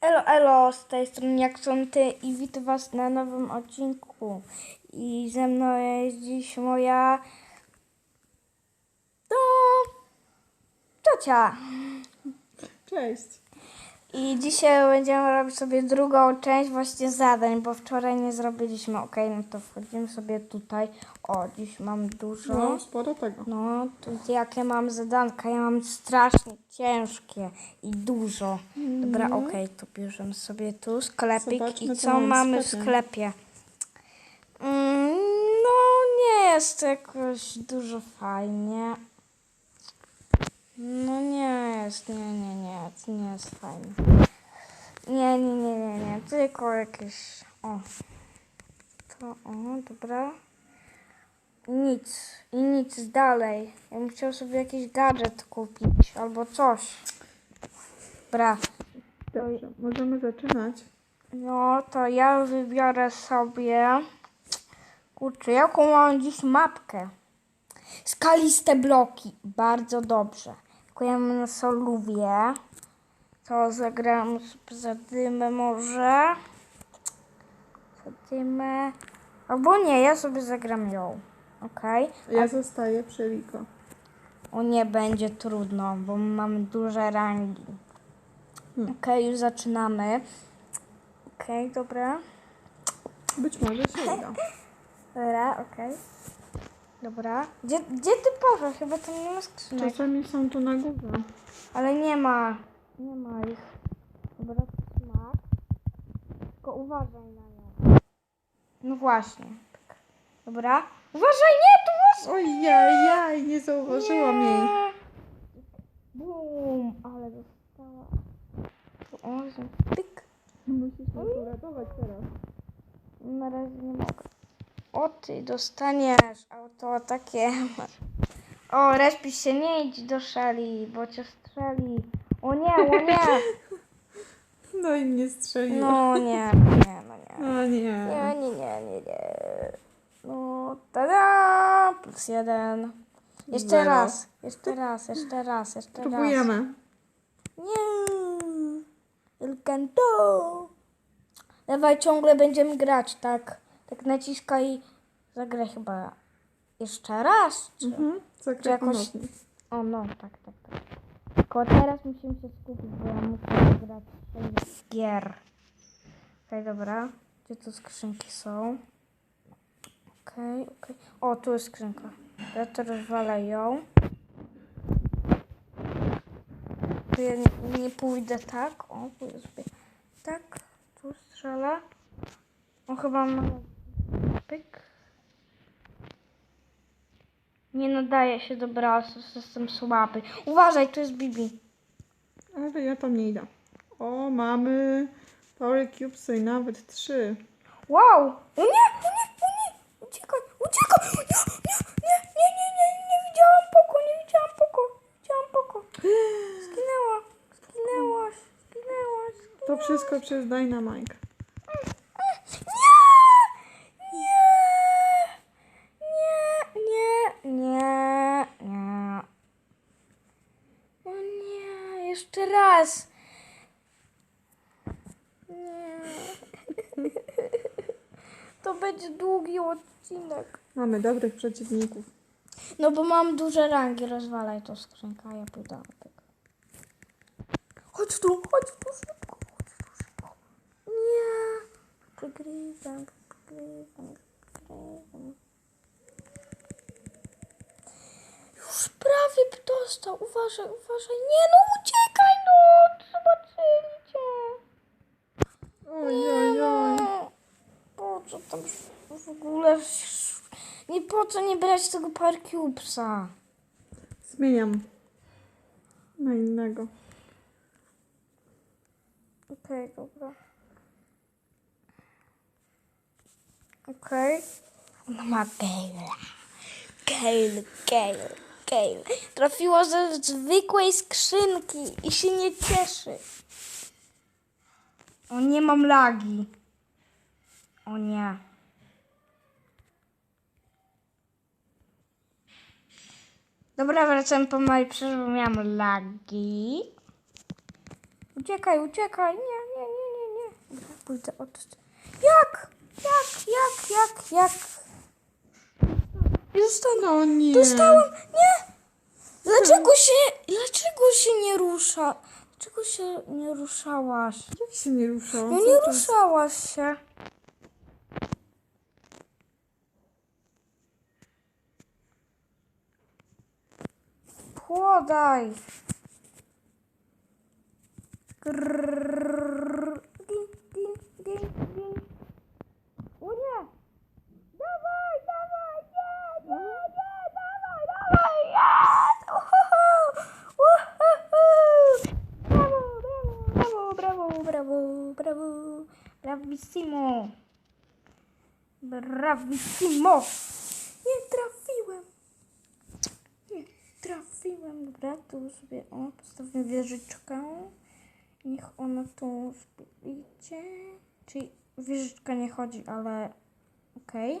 Elo, elo, z tej strony jak są ty i witam was na nowym odcinku. I ze mną jest dziś moja... No... Ciocia. Cześć. I dzisiaj będziemy robić sobie drugą część właśnie zadań, bo wczoraj nie zrobiliśmy. Ok, no to wchodzimy sobie tutaj. O, dziś mam dużo. No, sporo tego. No, to jakie mam zadanka? Ja mam strasznie ciężkie i dużo. Dobra, okej, to bierzemy sobie tu sklepik Zobaczmy, i co co mamy w mamy w sklepie. sklepie. Mm, no, nie jest jakoś dużo fajnie. No nie jest, nie, nie, nie, to nie jest fajnie. Nie, nie, nie, nie, nie, tylko jakieś, o. To, o, dobra. Nic. I nic dalej. Ja bym chciał sobie jakiś gadżet kupić albo coś. Dobra. Dobrze, możemy zaczynać. No to ja wybiorę sobie. Kurczę, jaką mam dziś mapkę? Skaliste bloki. Bardzo dobrze. Dziękujemy na solówie. To zagram sobie zadymę może. Zadymę. Albo nie, ja sobie zagram ją. Okej. Ja zostaję przy Riko. O nie będzie trudno, bo mamy duże rangi. Hmm. Okej, już zaczynamy. Okej, dobra. Być może się uda. Dobra, okej. Dobra. Gdzie, gdzie ty poszłaś? Chyba tam nie ma skrzynek. Czasami są tu na górze. Ale nie ma. Nie ma ich. Dobra, trzyma. Tylko uważaj na nią. No właśnie. Tak. Dobra. Uważaj, nie, tu masz... Ojej, nie zauważyłam jej. Nie. Bum, ale dostała. O, pyk. Musisz nas uratować teraz. Na razie nie mogę. O ty, dostaniesz auto takie. O, respisz się, nie idź do szali, bo cię strzeli. O nie, o nie. No i mnie strzeliła. No nie, nie, no nie. No nie. Nie, nie, nie, nie, nie. No, tada! Plus jeden. Jeszcze Zero. raz, jeszcze raz, jeszcze raz, jeszcze raz. Próbujemy. Nie. El canto. Dawaj, ciągle będziemy grać, tak? Tak naciskaj. Zagraj chyba jeszcze raz. Czy... Mhm. Czy Zagraj jakoś- ponownie. O no, tak, tak, tak. Tylko teraz musimy się skupić, bo ja muszę grać sześć gier. Okej, dobra. Gdzie tu skrzynki są? Okej, okej. O, tu jest skrzynka. Ja to rozwalę ją. Tu ja nie, nie pójdę tak. O, pójdę sobie tak. Tu strzelę. O, chyba ma... Pyk. Nie nadaje się do brasu, jestem słaby. Uważaj, tu jest Bibi. Ale ja tam nie idę. O, mamy Power Cubesy i nawet trzy. Wow! O nie, o nie, o nie! Uciekaj, uciekaj! Nie, nie, nie, nie, nie, nie, nie widziałam poko, nie widziałam poko, widziałam poko. Zginęła, zginęłaś, zginęłaś. To wszystko przez Dynamite. Nie, nie, nie, nie. O nie, jeszcze raz. Nie. To będzie długi odcinek. Mamy dobrych przeciwników. No bo mam duże rangi, rozwalaj to skrzynka, ja pójdę na tego. Chodź tu, chodź tu szybko, chodź tu szybko. Nie, przegrywam, przegrywam, przegrywam. Już prawie dostał, uważaj, uważaj. Nie no, uciekaj no, zobaczyli cię. Oj, oj. No, po co tam w ogóle... Nie po co nie brać tego Parcubesa? Zmieniam na innego. Okej, dobra. Okej. Ona ma Gale. Gale, Gale, Gale. Trafiła ze zwykłej skrzynki i się nie cieszy. O, nie mam lagi. O nie. Dobra, wracam po mojej przerwie, bo miałam lagi. Uciekaj, uciekaj. Nie, nie, nie. pójdę od... Jak? Jak? Jak? Jak? Jak? To... No nie. Dostałam! Nie! Dlaczego się... Dlaczego się nie rusza? Dlaczego się nie ruszałaś? Jak się nie ruszał? No Co nie to- ruszałaś się. Podaj. Grrrr. Ding, ding, ding, ding. O nie! Dawaj, dawaj, nie, nie, nie, dawaj, dawaj, jest! Uhuhu, uhuhu. Brawo, brawo, brawo, brawo, brawo, bravissimo. Bravissimo. Nie trafiłem. Nie trafiłem. Dobra, tu sobie o, postawimy wieżyczkę. Niech ona tu idzie. Czyli wieżyczka nie chodzi, ale okej.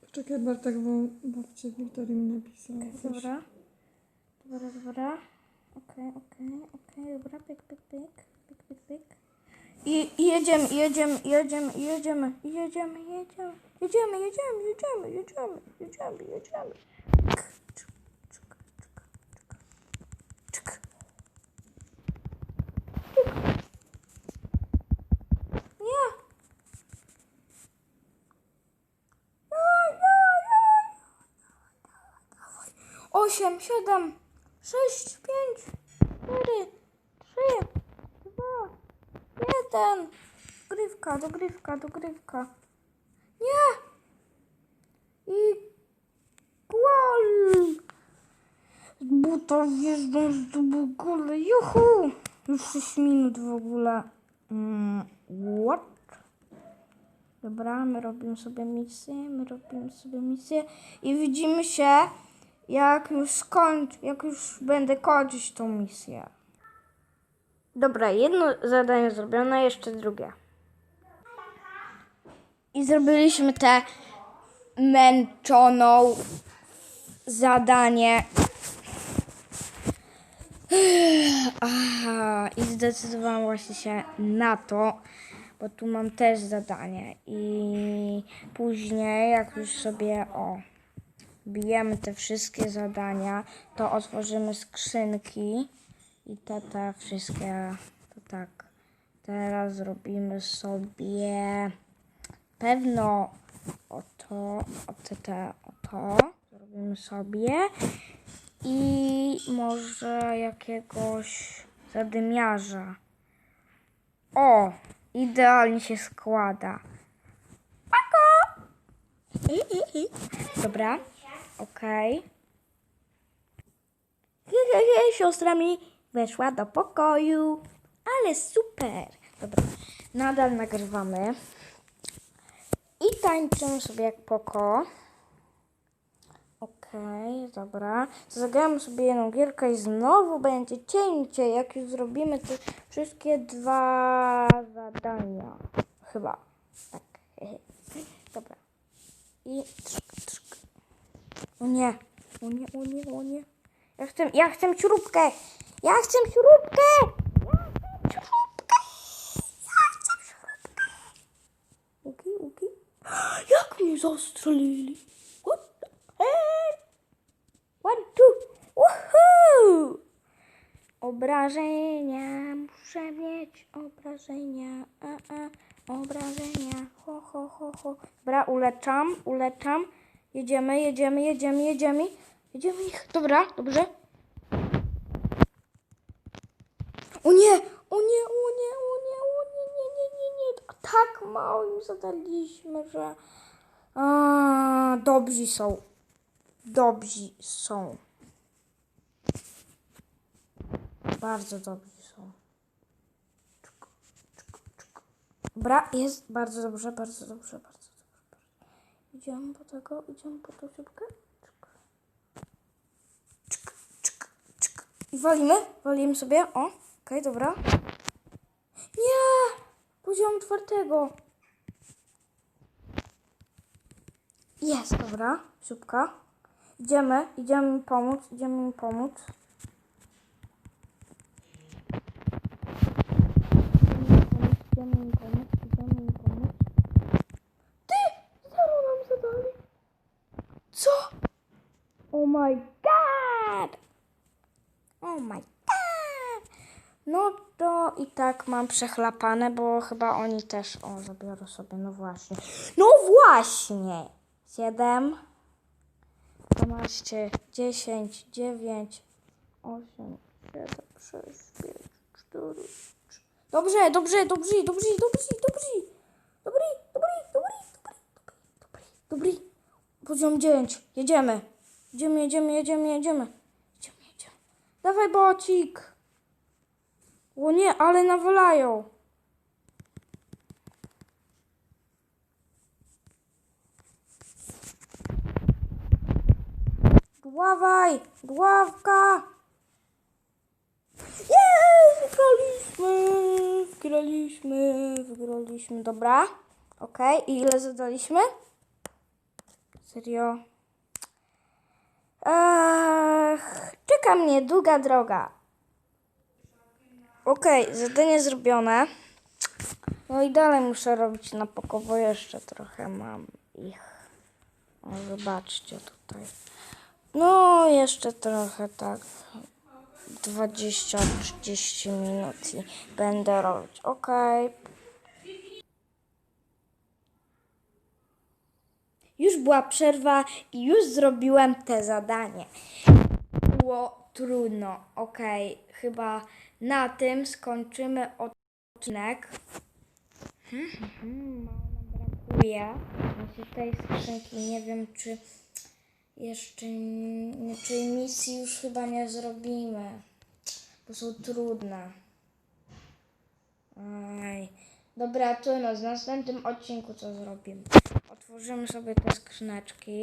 Poczekaj, Bartek, bo babcia Wiktorii mi napisała. coś. Dobra. Dobra, dobra. Okej, okej, okej, dobra. Pyk, pyk, pyk. Pyk, pyk, pyk. Jedziemy, jedziemy, jedziemy, jedziemy, jedziemy, jedziemy. Jedziemy, jedziemy, jedziemy, jedziemy, jedziemy, jedziemy. Osiem, siedem, sześć, pięć, cztery, trzy, jeden. Dogrywka, dogrywka, dogrywka. Nie! I gol! Buta wjeżdżam z w ogóle. Juhu! Już 6 minut w ogóle. Mm, what? Dobra, my robimy sobie misję, my robimy sobie misję i widzimy się, jak już skończę, jak już będę kończyć tą misję. Dobra, jedno zadanie zrobione, jeszcze drugie. I zrobiliśmy te męczoną zadanie. Aha, i zdecydowałam właśnie się na to, bo tu mam też zadanie. I później, jak już sobie o bijemy te wszystkie zadania, to otworzymy skrzynki i te, te wszystkie, to tak. Teraz zrobimy sobie pewno o to, o te, te, o to. Zrobimy sobie i może jakiegoś zadymiarza. O, idealnie się składa. Pako! Dobra, okej. Hehehe, siostra mi weszła do pokoju. Ale super. Dobra, nadal nagrywamy. I tańczymy sobie jak poko. Okej, dobra. Zagramy sobie jedną gierkę i znowu będzie cięcie, jak już zrobimy te wszystkie dwa zadania. Chyba. Tak. Dobra. I trzyk, trzyk. O nie. O nie, o nie, o nie. Ja chcę, ja chcę śrubkę. Ja chcę śrubkę. Ja chcę śrubkę. Ja chcę śrubkę. Uki, uki. Jak mnie zastrzelili? What the hell? One, two. Woohoo! Obrażenia, muszę mieć obrażenia, a, a, obrażenia, ho, ho, ho, ho. Dobra, uleczam, uleczam. Jedziemy, jedziemy, jedziemy, jedziemy. Jedziemy ich. Dobra, dobrze. O nie, o nie, o nie, o nie, o nie, nie, nie, nie, nie. A im zadaliśmy, że... A, dobrzy są. Dobrzy są. Bardzo dobrzy są. Dobra, jest bardzo dobrze, bardzo dobrze, bardzo dobrze. Idziemy po tego, idziemy po tą szybkę. I walimy, walimy sobie. O, okej, dobra. Nie! Poziom czwartego. Jest, dobra, szybka. Idziemy, idziemy mi pomóc, idziemy mi pomóc. Idziemy mi pomóc, idziemy mi pomóc. Ty! Zero nam zadali. Co? Oh my god! Oh my god! No to i tak mam przechlapane, bo chyba oni też... O, zabiorę sobie, no właśnie. No właśnie! 7, 12, 10, 9, 8, 7, 6, 5, 4, 3. Dobrze, dobrze, dobrze, dobrze, dobrze, dobrze. Dobry, dobry, dobry, dobry, dobry, dobry. Poziom 9. Jedziemy. Jedziemy, jedziemy, jedziemy, jedziemy. Jedziemy, jedziemy. Dawaj, bocik. O nie, ale nawalają. Dławaj, dławka. Jej, wygraliśmy, wygraliśmy, wygraliśmy. Dobra, okej. I ile zadaliśmy? Serio? Ech, czeka mnie długa droga. Okej, zadanie zrobione. No i dalej muszę robić na pokowo. Jeszcze trochę mam ich. O, zobaczcie tutaj. No, jeszcze trochę tak. 20-30 minut i będę robić. Okej. Już była przerwa i już zrobiłem te zadanie. Było trudno. Okej, chyba na tym skończymy odcinek. Mało nam brakuje. Znaczy tej skrzynki nie wiem, czy jeszcze czy misji już chyba nie zrobimy, bo są trudne. Aj. Dobra, trudno, z następnym odcinku co zrobimy? Otworzymy sobie te skrzyneczki.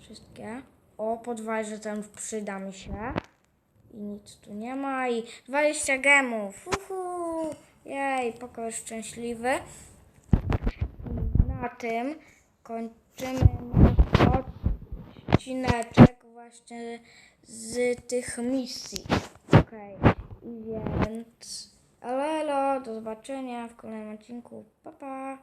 Wszystkie. O, podwajże ten przyda mi się. I nic tu nie ma. I 20 gemów. Uhu. Jej, pokój szczęśliwy. I na tym kończymy odcineczek właśnie z tych misji. Okej, i więc elo, elo, do zobaczenia w kolejnym odcinku. Pa, pa.